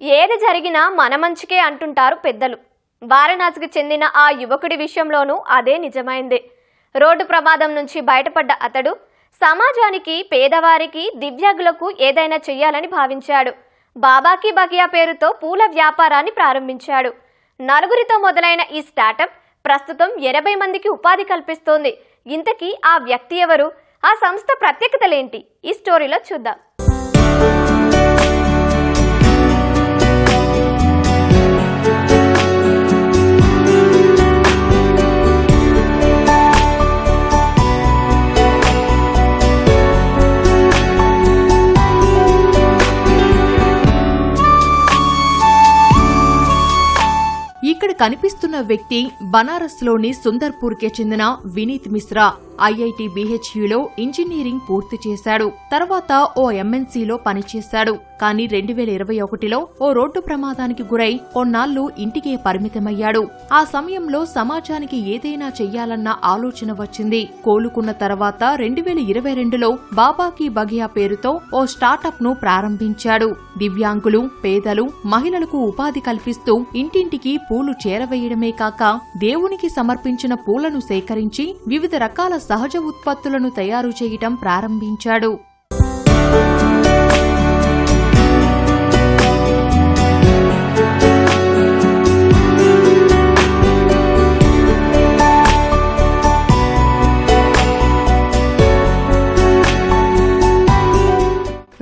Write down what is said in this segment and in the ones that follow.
ఏది జరిగినా మన మంచికే అంటుంటారు పెద్దలు. వారణాసికి చెందిన ఆ యువకుడి విషయంలోనూ అదే నిజమైంది. రోడ్డు ప్రమాదం నుంచి బయటపడ్డ అతడు సమాజానికి పేదవారికి దివ్యాంగులకు ఏదైనా చెయ్యాలని భావించాడు. బాబాకి బగియా పేరుతో పూల వ్యాపారాన్ని ప్రారంభించాడు. నలుగురితో మొదలైన ఈ స్టార్టప్ ప్రస్తుతం ఎనభై మందికి ఉపాధి కల్పిస్తోంది. ఇంతకీ ఆ వ్యక్తి ఎవరు? ఆ సంస్థ ప్రత్యేకతలేంటి? ఈ స్టోరీలో చూద్దాం. కనిపిస్తున్న వ్యక్తి బనారస్లోని సుందర్పూర్కే చెందిన వినీత్ మిశ్రా. ఐఐటి బిహెచ్యులో ఇంజనీరింగ్ పూర్తి చేశాడు. తర్వాత ఓ ఎంఎన్సీలో పనిచేశాడు. కానీ రెండు వేల ఇరవై ఒకటిలో ఓ రోడ్డు ప్రమాదానికి గురై కొన్నాళ్ళు ఇంటికే పరిమితమయ్యాడు. ఆ సమయంలో సమాజానికి ఏదైనా చెయ్యాలన్న ఆలోచన వచ్చింది. కోలుకున్న తర్వాత రెండు వేల ఇరవై రెండులో బాబాకి బగియా పేరుతో ఓ స్టార్టప్ను ప్రారంభించాడు. దివ్యాంగులు పేదలు మహిళలకు ఉపాధి కల్పిస్తూ ఇంటింటికి పూలు చేరవేయడమే కాక దేవునికి సమర్పించిన పూలను సేకరించి వివిధ రకాల సహజ ఉత్పత్తులను తయారు చేయటం ప్రారంభించాడు.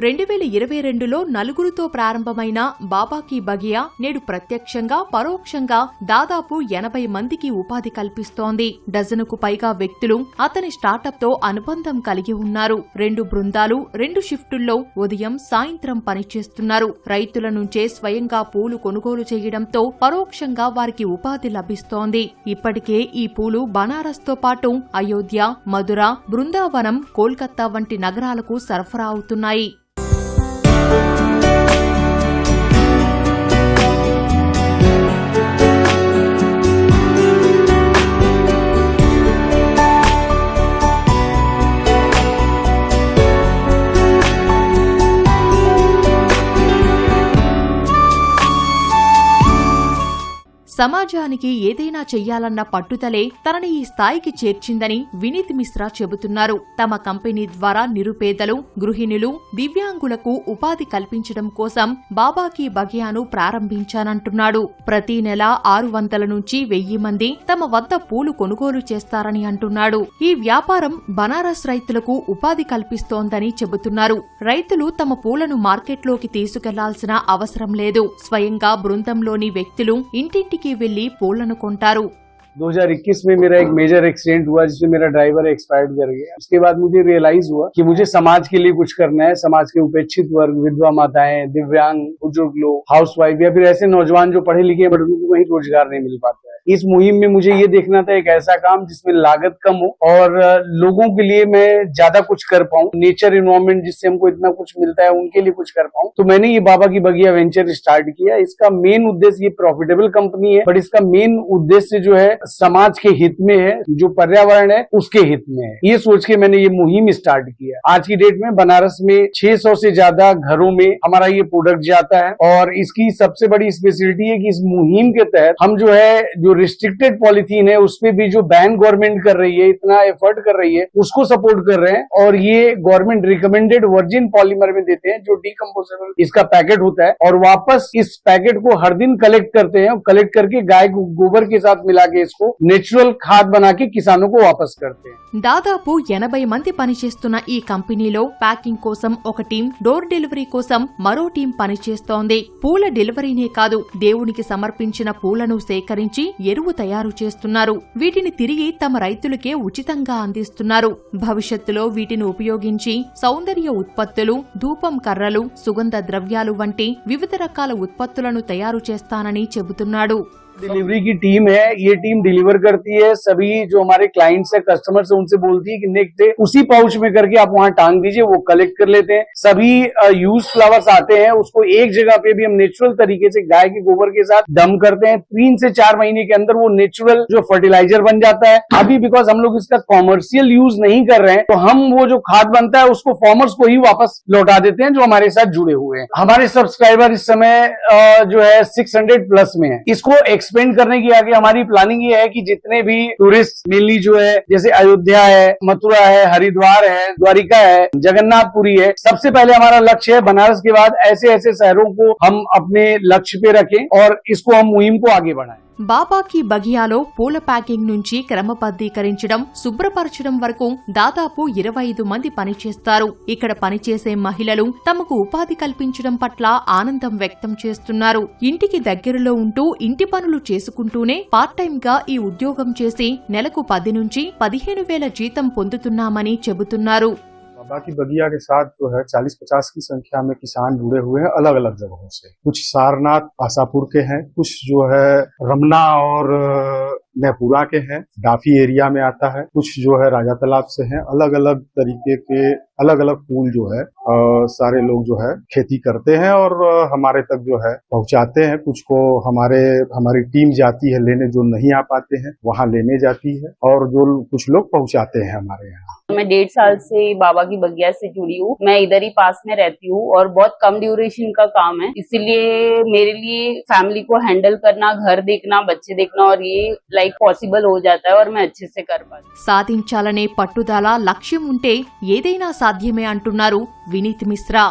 రెండు వేల ఇరవై రెండులో నలుగురితో ప్రారంభమైన బాబాకి బగియా నేడు ప్రత్యక్షంగా పరోక్షంగా దాదాపు ఎనభై మందికి ఉపాధి కల్పిస్తోంది. డజనుకు పైగా వ్యక్తులు అతని స్టార్టప్తో అనుబంధం కలిగి ఉన్నారు. రెండు బృందాలు రెండు షిఫ్టుల్లో ఉదయం సాయంత్రం పనిచేస్తున్నారు. రైతుల నుంచే స్వయంగా పూలు కొనుగోలు చేయడంతో పరోక్షంగా వారికి ఉపాధి లభిస్తోంది. ఇప్పటికే ఈ పూలు బనారస్తో పాటు అయోధ్య మధుర బృందావనం కోల్కతా వంటి నగరాలకు సరఫరా అవుతున్నాయి. సమాజానికి ఏదైనా చెయ్యాలన్న పట్టుదలే తనని ఈ స్థాయికి చేర్చిందని వినీత్ మిశ్రా చెబుతున్నారు. తమ కంపెనీ ద్వారా నిరుపేదలు గృహిణులు దివ్యాంగులకు ఉపాధి కల్పించడం కోసం బాబాకి బగియాను ప్రారంభించానంటున్నాడు. ప్రతి నెల ఆరు వందల నుంచి వెయ్యి మంది తమ వద్ద పూలు కొనుగోలు చేస్తారని అంటున్నాడు. ఈ వ్యాపారం బనారస్ రైతులకు ఉపాధి కల్పిస్తోందని చెబుతున్నారు. రైతులు తమ పూలను మార్కెట్లోకి తీసుకెళ్ళాల్సిన అవసరం లేదు. స్వయంగా బృందంలోని వ్యక్తులు ఇంటింటికి వెళ్లి పూలను కొంటారు 2021 में मेरा एक मेजर एक्सीडेंट हुआ जिसमें मेरा ड्राइवर एक्सपायर्ड कर गया उसके बाद मुझे रियलाइज हुआ कि मुझे समाज के लिए कुछ करना है समाज के उपेक्षित वर्ग विधवा माताएं दिव्यांग बुजुर्ग लोग हाउस वाइफ या फिर ऐसे नौजवान जो पढ़े लिखे हैं बट उनको कहीं रोजगार नहीं मिल पाता है इस मुहिम में मुझे ये देखना था एक ऐसा काम जिसमें लागत कम हो और लोगों के लिए मैं ज़्यादा कुछ कर पाऊँ। नेचर इन्वायरमेंट जिससे हमको इतना कुछ मिलता है, उनके लिए कुछ कर पाऊँ। तो मैंने ये बाबा की बगिया वेंचर स्टार्ट किया। इसका मेन उद्देश्य ये प्रॉफिटेबल कंपनी है बट इसका मेन उद्देश्य जो है, समाज के हित में है, जो पर्यावरण है, उसके हित में है। ये सोच के मैंने ये मुहिम स्टार्ट किया। आज की डेट में बनारस में 600 से ज़्यादा घरों में हमारा ये प्रोडक्ट जाता है और इसकी सबसे बड़ी स्पेशलिटी है कि इस मुहिम के तहत हम जो है, जो रिस्ट्रिक्टेड पॉलिथीन है उस पे भी जो बैन गवर्नमेंट कर रही है इतना एफर्ट कर रही है उसको सपोर्ट कर रहे हैं और ये गवर्नमेंट रिकमेंडेड वर्जिन पॉलीमर में देते हैं जो डिकम्पोजेबल इसका पैकेट होता है और वापस इस पैकेट को हर दिन कलेक्ट करते हैं और कलेक्ट करके गाय को गोबर के साथ मिला के इसको नेचुरल खाद बना के किसानों को वापस करते हैं దాదాపు ఎనభై మంది పనిచేస్తున్న ఈ కంపెనీలో ప్యాకింగ్ కోసం ఒక టీం డోర్ డెలివరీ కోసం మరో టీం పనిచేస్తోంది పూల డెలివరీనే కాదు దేవునికి సమర్పించిన పూలను సేకరించి ఎరువు తయారు చేస్తున్నారు. వీటిని తిరిగి తమ రైతులకే ఉచితంగా అందిస్తున్నారు. భవిష్యత్తులో వీటిని ఉపయోగించి సౌందర్య ఉత్పత్తులు ధూపం కర్రలు సుగంధ ద్రవ్యాలు వంటి వివిధ రకాల ఉత్పత్తులను తయారు చేస్తానని చెబుతున్నాడు. डिलीवरी की टीम है, ये टीम डिलीवर करती है, सभी जो हमारे क्लाइंट्स है कस्टमर्स है, उनसे बोलती है कि नेक्स्ट डे उसी पाउच में करके आप वहाँ टांग दीजिए, वो कलेक्ट कर लेते हैं। सभी यूज़ फ्लावर्स आते हैं, उसको एक जगह पे भी हम नेचुरल तरीके से गाय के गोबर के साथ दम करते हैं। तीन से चार महीने के अंदर वो नेचुरल जो फर्टिलाइज़र बन जाता है। अभी बिकॉज़ हम लोग इसका कॉमर्शियल यूज़ नहीं कर रहे हैं तो हम वो जो खाद बनता है, उसको फार्मर्स को ही वापस लौटा देते हैं, जो हमारे साथ जुड़े हुए हैं। हमारे सब्सक्राइबर इस समय जो है 600 प्लस में है। इसको एक्सपेंड करने की आगे हमारी प्लानिंग ये है कि जितने भी टूरिस्ट मेनली जो है, जैसे अयोध्या है, मथुरा है, हरिद्वार है, द्वारिका है, जगन्नाथपुरी है, सबसे पहले हमारा लक्ष्य है बनारस के बाद ऐसे ऐसे शहरों को हम अपने लक्ष्य पे रखें और इसको हम मुहिम को आगे बढ़ाएँ। బాబాకి బగియాలో పూల ప్యాకింగ్ నుంచి క్రమబద్ధీకరించడం శుభ్రపరచడం వరకు దాదాపు ఇరవై ఐదు మంది పనిచేస్తారు. ఇక్కడ పనిచేసే మహిళలు తమకు ఉపాధి కల్పించడం పట్ల ఆనందం వ్యక్తం చేస్తున్నారు. ఇంటికి దగ్గరలో ఉంటూ ఇంటి పనులు చేసుకుంటూనే పార్ట్ టైం గా ఈ ఉద్యోగం చేసి నెలకు పది నుంచి పదిహేను వేల జీతం పొందుతున్నామని చెబుతున్నారు. बाबा की बगिया के साथ जो है चालीस पचास की संख्या में किसान जुड़े हुए हैं अलग अलग जगहों से। कुछ सारनाथ आशापुर के हैं कुछ जो है रमना और नेपुरा के हैं डाफी एरिया में आता है कुछ जो है राजा तालाब से हैं अलग अलग तरीके के अलग अलग फूल जो है अ, सारे लोग जो है खेती करते हैं और हमारे तक जो है पहुंचाते हैं। कुछ को हमारे हमारी टीम जाती है लेने जो नहीं आ पाते हैं वहाँ लेने जाती है और जो कुछ लोग पहुंचाते हैं हमारे यहाँ। मैं डेढ़ साल से बाबा की बगिया से जुड़ी हूँ मैं इधर ही पास में रहती हूँ और बहुत कम ड्यूरेशन का काम है इसीलिए मेरे लिए फैमिली को हैंडल करना घर देखना बच्चे देखना और ये लाइक पॉसिबल हो जाता है और मैं अच्छे से कर पाती हूँ సాధించాలనే పట్టుదల లక్ష్యం ఉంటే ఏదైనా సాధ్యమే అంటున్నారు వినీత్ మిశ్రా